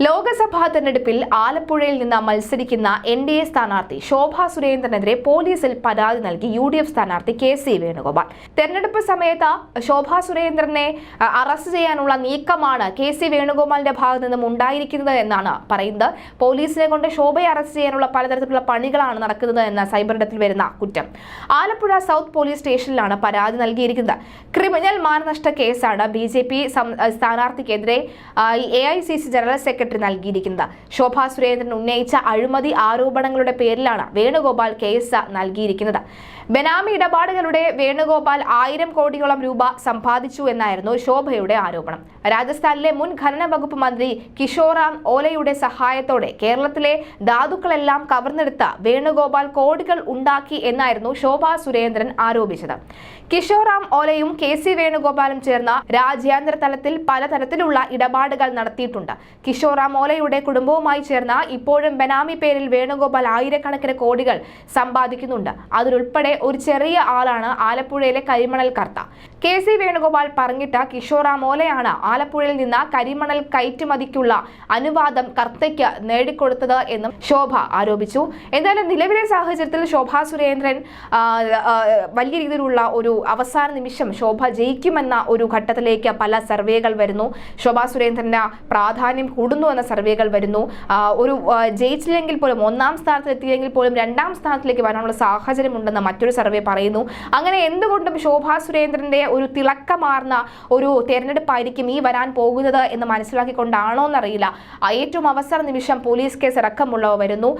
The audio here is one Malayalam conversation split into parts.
ലോക്സഭാ തെരഞ്ഞെടുപ്പിൽ ആലപ്പുഴയിൽ നിന്ന് മത്സരിക്കുന്ന എൻ ഡി എ സ്ഥാനാർത്ഥി ശോഭാ സുരേന്ദ്രനെതിരെ പോലീസിൽ പരാതി നൽകി യു ഡി എഫ് സ്ഥാനാർത്ഥി കെ സി വേണുഗോപാൽ. തെരഞ്ഞെടുപ്പ് സമയത്ത് ശോഭാ സുരേന്ദ്രനെ അറസ്റ്റ് ചെയ്യാനുള്ള നീക്കമാണ് കെ സി വേണുഗോപാലിന്റെ ഭാഗത്തു നിന്നും ഉണ്ടായിരിക്കുന്നത് എന്നാണ് പറയുന്നത്. പോലീസിനെ കൊണ്ട് ശോഭയെ അറസ്റ്റ് ചെയ്യാനുള്ള പലതരത്തിലുള്ള പണികളാണ് നടക്കുന്നത് എന്ന സൈബറിടത്തിൽ വരുന്ന കുറ്റം. ആലപ്പുഴ സൗത്ത് പോലീസ് സ്റ്റേഷനിലാണ് പരാതി നൽകിയിരിക്കുന്നത്. ക്രിമിനൽ മാനനഷ്ട കേസാണ് B J P സ്ഥാനാർത്ഥിക്കെതിരെ A I C C general secretary നൽകിയിരിക്കുന്നത്. ശോഭാ സുരേന്ദ്രൻ ഉന്നയിച്ച അഴിമതി ആരോപണങ്ങളുടെ പേരിലാണ് വേണുഗോപാൽ കേസ് നൽകിയിരിക്കുന്നത്. ബെനാമി ഇടപാടുകളുടെ വേണുഗോപാൽ ആയിരം കോടിയോളം രൂപ സമ്പാദിച്ചു എന്നായിരുന്നു ശോഭയുടെ ആരോപണം. രാജസ്ഥാനിലെ മുൻ ഖനന വകുപ്പ് മന്ത്രി കിഷോറാം ഓലയുടെ സഹായത്തോടെ കേരളത്തിലെ ധാതുക്കളെല്ലാം കവർന്നെടുത്ത വേണുഗോപാൽ കോടികൾ ഉണ്ടാക്കി എന്നായിരുന്നു ശോഭാ സുരേന്ദ്രൻ ആരോപിച്ചത്. കിഷോറാം ഓലയും കെ സി വേണുഗോപാലും ചേർന്ന രാജ്യാന്തര തലത്തിൽ പലതരത്തിലുള്ള ഇടപാടുകൾ നടത്തിയിട്ടുണ്ട്. കിഷോറാം ഓലയുടെ കുടുംബവുമായി ചേർന്ന ഇപ്പോഴും ബനാമി പേരിൽ വേണുഗോപാൽ ആയിരക്കണക്കിന് കോടികൾ സമ്പാദിക്കുന്നുണ്ട്. അതിലുൾപ്പെടെ ഒരു ചെറിയ ആളാണ് ആലപ്പുഴയിലെ കരിമണൽ കർത്ത. കെ സി വേണുഗോപാൽ പറഞ്ഞിട്ട കിഷോറാമോലയാണ് ആലപ്പുഴയിൽ നിന്ന് കരിമണൽ കയറ്റുമതിക്കുള്ള അനുവാദം കർത്തയ്ക്ക് നേടിക്കൊടുത്തത് എന്നും ശോഭ ആരോപിച്ചു. എന്തായാലും നിലവിലെ സാഹചര്യത്തിൽ ശോഭ സുരേന്ദ്രൻ വലിയ രീതിയിലുള്ള ഒരു അവസാന നിമിഷം ശോഭ ജയിക്കുമെന്ന ഒരു ഘട്ടത്തിലേക്ക് പല സർവേകൾ വരുന്നു. ശോഭ സുരേന്ദ്രന് പ്രാധാന്യം കൂടുന്നു എന്ന സർവേകൾ വരുന്നു. ഒരു ജയിച്ചില്ലെങ്കിൽ പോലും ഒന്നാം സ്ഥാനത്തെത്തിയെങ്കിൽ പോലും രണ്ടാം സ്ഥാനത്തിലേക്ക് വരാനുള്ള സാഹചര്യമുണ്ടെന്ന് മറ്റൊരു സർവേ പറയുന്നു. അങ്ങനെ എന്തുകൊണ്ടും ശോഭ സുരേന്ദ്രന്റെ ഒരു തിളക്കമാർന്ന ഒരു തെരഞ്ഞെടുപ്പായിരിക്കും ഈ വരാൻ പോകുന്നത് എന്ന് മനസ്സിലാക്കിക്കൊണ്ടാണോ എന്നറിയില്ല. ഏറ്റവും അവസര നിമിഷം പോലീസ് കേസ് ഇറക്കമുള്ളവ വരുന്നു.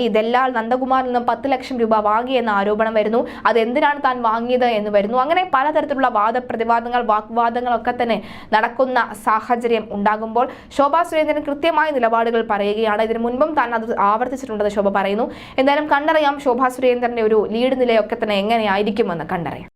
ഈ ദല്ലാൽ നന്ദകുമാറിൽ നിന്നും പത്ത് ലക്ഷം രൂപ വാങ്ങിയെന്ന ആരോപണം വരുന്നു. അത് എന്തിനാണ് താൻ വാങ്ങിയത് എന്ന് വരുന്നു. അങ്ങനെ പലതരത്തിലുള്ള വാദപ്രതിവാദങ്ങൾ വാഗ്വാദങ്ങളൊക്കെ തന്നെ നടക്കുന്ന സാഹചര്യം ഉണ്ടാകുമ്പോൾ ശോഭാ സുരേന്ദ്രൻ കൃത്യമായ നിലപാടുകൾ പറയുകയാണ്. ഇതിനു മുൻപും താൻ അത് ആവർത്തിച്ചിട്ടുണ്ടെന്ന് ശോഭ പറയുന്നു. എന്തായാലും കണ്ടറിയാം ശോഭാ സുരേന്ദ്രന്റെ ഒരു ലീഡ് നിലയൊക്കെ തന്നെ എങ്ങനെയായിരിക്കുമെന്ന് കണ്ടറിയാം.